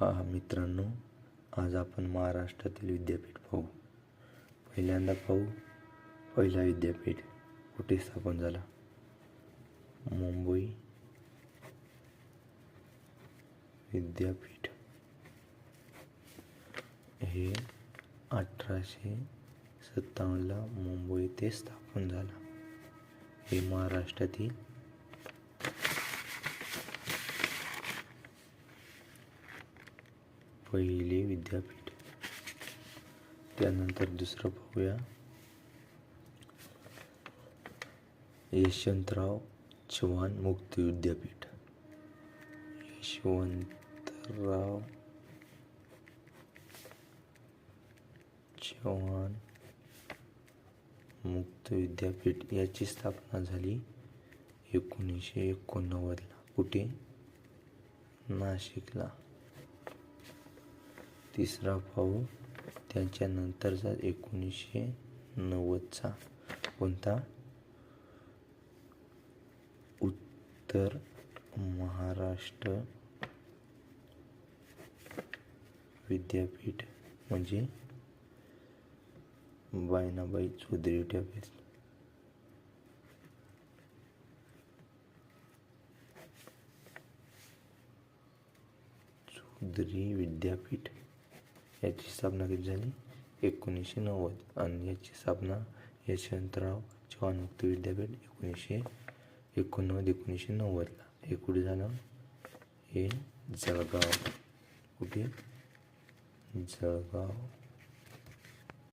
हा मित्रांनो आज आपण महाराष्ट्रातील विद्यापीठ पाहू. पहिल्यांदा पाहू पहिला विद्यापीठ कुठे स्थापन झाला? मुंबई विद्यापीठ. हे अठराशे सत्तावन्नला मुंबई येथे स्थापन झाला. हे महाराष्ट्रातील पहिले विद्यापीठ. त्यानंतर दुसरं पाहूया यशवंतराव चव्हाण मुक्त विद्यापीठ. यशवंतराव चव्हाण मुक्त विद्यापीठ याची स्थापना झाली एकोणीसशे एकोणनव्वदला. कुठे? नाशिकला. तिसरा भाऊ त्याच्यानंतरचा एकोणीसशे नव्वदचा. कोणता? उत्तर महाराष्ट्र विद्यापीठ म्हणजे बायनाबाई चौधरी विद्यापीठ. चौधरी विद्यापीठ. याची स्थापना कधी झाली? एकोणीसशे नव्वद. आणि याची स्थापना यशवंतराव चव्हाण मुक्त विद्यापीठ एकोणीसशे एकोणनव्वद एकोणीसशे नव्वदला. हे कुठे झालं? हे जळगाव. कुठे? जळगाव.